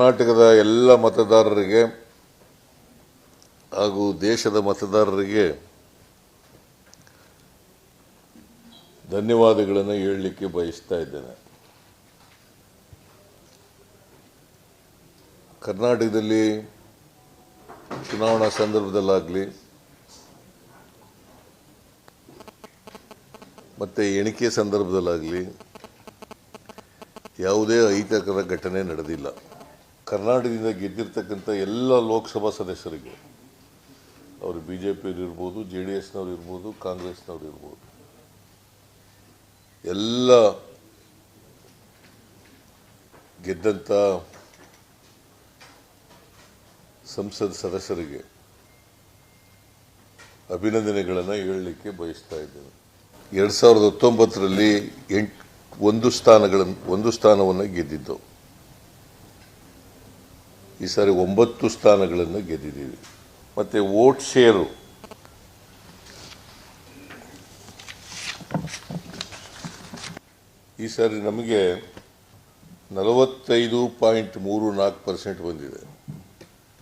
ಕರ್ನಾಟಕದ ಎಲ್ಲ ಮತದಾರರಿಗೆ ಹಾಗೂ ದೇಶದ ಮತದಾರರಿಗೆ ಧನ್ಯವಾದಗಳನ್ನು ಹೇಳಲಿಕ್ಕೆ ಬಯಸ್ತಾ ಇದ್ದೇನೆ. ಕರ್ನಾಟಕದಲ್ಲಿ ಚುನಾವಣಾ ಸಂದರ್ಭದಲ್ಲಾಗಲಿ ಮತ್ತು ಎಣಿಕೆ ಸಂದರ್ಭದಲ್ಲಾಗಲಿ ಯಾವುದೇ ಅಹಿತಕರ ಘಟನೆ ನಡೆದಿಲ್ಲ. ಕರ್ನಾಟಕದಿಂದ ಗೆದ್ದಿರ್ತಕ್ಕಂಥ ಎಲ್ಲ ಲೋಕಸಭಾ ಸದಸ್ಯರಿಗೆ, ಅವರು ಬಿ ಜೆ ಪಿಯವ್ರು ಇರ್ಬೋದು, ಜೆ ಡಿ ಎಸ್ನವ್ರು ಇರ್ಬೋದು, ಕಾಂಗ್ರೆಸ್ನವ್ರು ಇರ್ಬೋದು, ಎಲ್ಲ ಗೆದ್ದಂಥ ಸಂಸದ ಸದಸ್ಯರಿಗೆ ಅಭಿನಂದನೆಗಳನ್ನು ಹೇಳಲಿಕ್ಕೆ ಬಯಸ್ತಾ ಇದ್ದೇನೆ. ಎರಡು ಸಾವಿರದ ಹತ್ತೊಂಬತ್ತರಲ್ಲಿ ಎಂಟು, ಒಂದು ಸ್ಥಾನಗಳನ್ನು ಒಂದು ಸ್ಥಾನವನ್ನು ಗೆದ್ದಿದ್ದು. ಈ ಸಾರಿ ಒಂಬತ್ತು ಸ್ಥಾನಗಳನ್ನು ಗೆದ್ದಿದ್ದೀವಿ. ಮತ್ತು ವೋಟ್ ಶೇರು. ಈ ಸಾರಿ ನಮಗೆ ನಲವತ್ತೈದು ಪಾಯಿಂಟ್ ಮೂರು ನಾಲ್ಕು ಪರ್ಸೆಂಟ್ ಬಂದಿದೆ.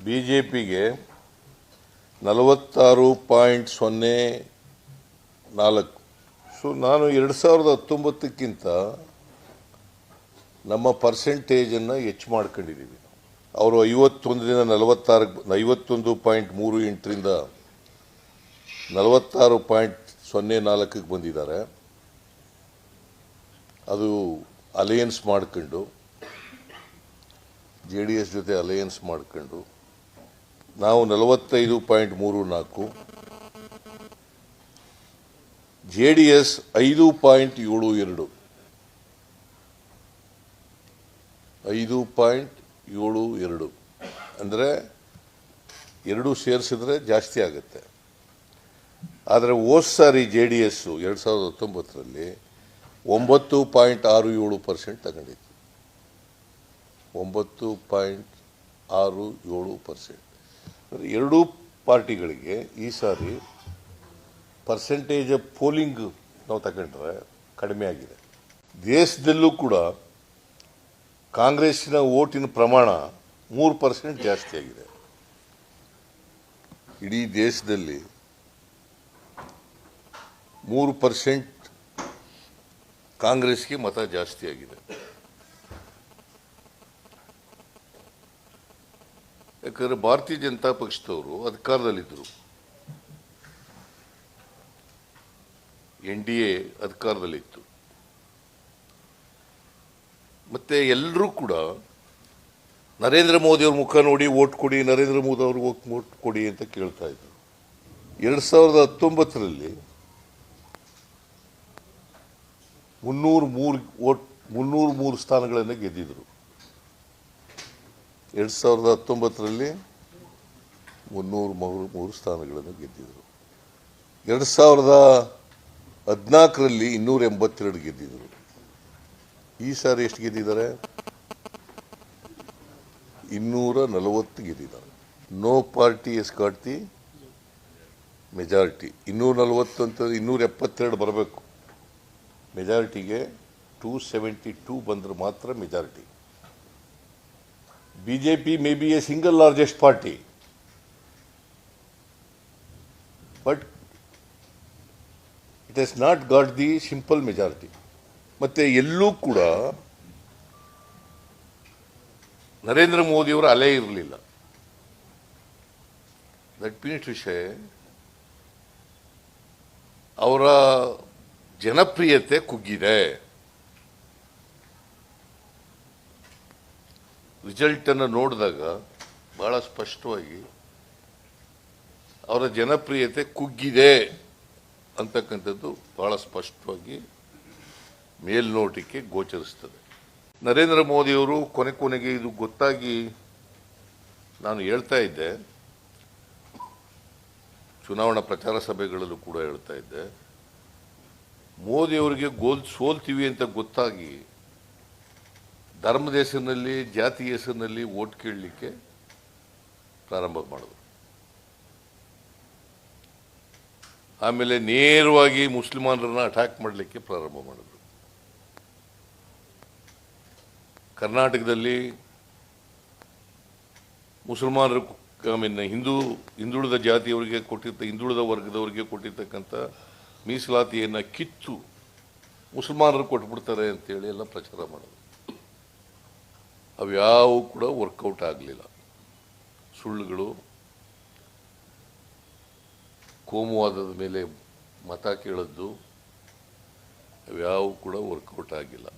ಬಿ ಜೆ ಪಿಗೆ ನಲವತ್ತಾರು ಪಾಯಿಂಟ್ ಸೊನ್ನೆ ನಾಲ್ಕು. ಸೊ ನಾನು ಎರಡು ಸಾವಿರದ ಹತ್ತೊಂಬತ್ತಕ್ಕಿಂತ ನಮ್ಮ ಪರ್ಸೆಂಟೇಜನ್ನು ಹೆಚ್ಚು ಮಾಡ್ಕೊಂಡಿದ್ದೀವಿ. ಅವರು ಐವತ್ತೊಂದರಿಂದ ನಲವತ್ತಾರು ಐವತ್ತೊಂದು ಪಾಯಿಂಟ್ ಮೂರು ಎಂಟರಿಂದ ನಲವತ್ತಾರು ಪಾಯಿಂಟ್ ಸೊನ್ನೆ ನಾಲ್ಕಕ್ಕೆ ಬಂದಿದ್ದಾರೆ. ಅದು ಅಲಯನ್ಸ್ ಮಾಡ್ಕೊಂಡು, ಜೆ ಡಿ ಎಸ್ ಜೊತೆ ಅಲಯನ್ಸ್ ಮಾಡ್ಕೊಂಡು, ನಾವು ನಲವತ್ತೈದು ಪಾಯಿಂಟ್ ಮೂರು ನಾಲ್ಕು, ಜೆ ಡಿ ಎಸ್ ಐದು ಪಾಯಿಂಟ್ ಏಳು ಎರಡು, ಐದು ಪಾಯಿಂಟ್ ಏಳು, ಎರಡು. ಅಂದರೆ ಎರಡೂ ಸೇರಿಸಿದ್ರೆ ಜಾಸ್ತಿ ಆಗುತ್ತೆ. ಆದರೆ oh sorry J D S ಎರಡು ಸಾವಿರದ ಹತ್ತೊಂಬತ್ತರಲ್ಲಿ ಒಂಬತ್ತು ಪಾಯಿಂಟ್ ಆರು ಏಳು ಪರ್ಸೆಂಟ್ ತಗೊಂಡಿತ್ತು. ಒಂಬತ್ತು ಪಾಯಿಂಟ್ ಆರು ಏಳು ಪರ್ಸೆಂಟ್ ಅಂದರೆ ಎರಡೂ ಪಾರ್ಟಿಗಳಿಗೆ ಈ ಸಾರಿ ಪರ್ಸೆಂಟೇಜ್ ಪೋಲಿಂಗ್ ನಾವು ತಗೊಂಡ್ರೆ ಕಡಿಮೆ ಆಗಿದೆ. ದೇಶದಲ್ಲೂ ಕೂಡ ಕಾಂಗ್ರೆಸ್ಸಿನ ಓಟಿನ ಪ್ರಮಾಣ ಮೂರು ಪರ್ಸೆಂಟ್ ಜಾಸ್ತಿ ಆಗಿದೆ. ಇಡೀ ದೇಶದಲ್ಲಿ ಮೂರು ಪರ್ಸೆಂಟ್ ಕಾಂಗ್ರೆಸ್ಗೆ ಮತ ಜಾಸ್ತಿ ಆಗಿದೆ. ಯಾಕಂದರೆ ಭಾರತೀಯ ಜನತಾ ಪಕ್ಷದವರು ಅಧಿಕಾರದಲ್ಲಿದ್ದರು. ಎನ್ ಡಿ ಎ ಅಧಿಕಾರದಲ್ಲಿತ್ತು. ಮತ್ತೆ ಎಲ್ಲರೂ ಕೂಡ ನರೇಂದ್ರ ಮೋದಿ ಅವ್ರ ಮುಖ ನೋಡಿ ಓಟ್ ಕೊಡಿ, ನರೇಂದ್ರ ಮೋದಿ ಅವ್ರಿಗೆ ಓಟ್ ಕೊಡಿ ಅಂತ ಕೇಳ್ತಾ ಇದ್ರು. ಎರಡು ಸಾವಿರದ ಹತ್ತೊಂಬತ್ತರಲ್ಲಿ ಮುನ್ನೂರು ಮೂರು ಓಟ್ ಮುನ್ನೂರು ಮೂರು ಸ್ಥಾನಗಳನ್ನು ಗೆದ್ದಿದ್ರು. ಎರಡು ಸಾವಿರದ ಹತ್ತೊಂಬತ್ತರಲ್ಲಿ ಮುನ್ನೂರು ಮೂರು ಮೂರು ಸ್ಥಾನಗಳನ್ನು ಗೆದ್ದಿದ್ರು. ಎರಡು ಸಾವಿರದ ಹದಿನಾಲ್ಕರಲ್ಲಿ ಇನ್ನೂರ ಎಂಬತ್ತೆರಡು ಗೆದ್ದಿದ್ರು. ಈ ಸಾರಿ ಎಷ್ಟು ಗೆದ್ದಿದ್ದಾರೆ? ಇನ್ನೂರ ನಲವತ್ತು ಗೆದ್ದಿದ್ದಾರೆ. No party's got the majority ಇನ್ನೂರ ನಲವತ್ತು ಅಂತ ಇನ್ನೂರ ಎಪ್ಪತ್ತೆರಡು ಬರಬೇಕು. ಮೆಜಾರಿಟಿಗೆ ಟೂ ಸೆವೆಂಟಿ ಟೂ ಬಂದರೆ ಮಾತ್ರ majority B J P may be a single largest party but it has not got the simple majority ಮತ್ತೆ ಎಲ್ಲೂ ಕೂಡ ನರೇಂದ್ರ ಮೋದಿಯವರ ಅಲೆ ಇರಲಿಲ್ಲ. ದಟ್ ಮೀನ್ಸ್ ವಿಷಯ ಅವರ ಜನಪ್ರಿಯತೆ ಕುಗ್ಗಿದೆ. ರಿಸಲ್ಟ್ ಅನ್ನು ನೋಡಿದಾಗ ಬಹಳ ಸ್ಪಷ್ಟವಾಗಿ ಅವರ ಜನಪ್ರಿಯತೆ ಕುಗ್ಗಿದೆ ಅಂತಕ್ಕಂಥದ್ದು ಬಹಳ ಸ್ಪಷ್ಟವಾಗಿ ಮೇಲ್ನೋಟಕ್ಕೆ ಗೋಚರಿಸ್ತದೆ. ನರೇಂದ್ರ ಮೋದಿಯವರು ಕೊನೆ ಕೊನೆಗೆ ಇದು ಗೊತ್ತಾಗಿ ನಾನು ಹೇಳ್ತಾ ಇದ್ದೆ. ಚುನಾವಣಾ ಪ್ರಚಾರ ಸಭೆಗಳಲ್ಲೂ ಕೂಡ ಹೇಳ್ತಾ ಇದ್ದೆ. ಮೋದಿಯವರಿಗೆ ಗೋಲ್ ಸೋಲ್ತೀವಿ ಅಂತ ಗೊತ್ತಾಗಿ ಧರ್ಮದ ಹೆಸರಿನಲ್ಲಿ, ಜಾತಿ ಹೆಸರಿನಲ್ಲಿ ಓಟ್ ಕೇಳಲಿಕ್ಕೆ ಪ್ರಾರಂಭ ಮಾಡಿದ್ರು. ಆಮೇಲೆ ನೇರವಾಗಿ ಮುಸ್ಲಿಮಾನರನ್ನ ಅಟ್ಯಾಕ್ ಮಾಡಲಿಕ್ಕೆ ಪ್ರಾರಂಭ ಮಾಡಿದ್ರು. ಕರ್ನಾಟಕದಲ್ಲಿ ಮುಸಲ್ಮಾನರು ಐ ಮೀನ್ ಹಿಂದೂ, ಹಿಂದುಳಿದ ಜಾತಿಯವರಿಗೆ ಕೊಟ್ಟಿದ್ದ, ಹಿಂದುಳಿದ ವರ್ಗದವರಿಗೆ ಕೊಟ್ಟಿರ್ತಕ್ಕಂಥ ಮೀಸಲಾತಿಯನ್ನು ಕಿತ್ತು ಮುಸಲ್ಮಾನರು ಕೊಟ್ಬಿಡ್ತಾರೆ ಅಂತೇಳಿ ಎಲ್ಲ ಪ್ರಚಾರ ಮಾಡೋದು. ಅವ್ಯಾವು ಕೂಡ ವರ್ಕೌಟ್ ಆಗಲಿಲ್ಲ. ಸುಳ್ಳುಗಳು, ಕೋಮುವಾದದ ಮೇಲೆ ಮತ ಕೇಳದ್ದು, ಅವ್ಯಾವು ಕೂಡ ವರ್ಕೌಟ್ ಆಗಿಲ್ಲ.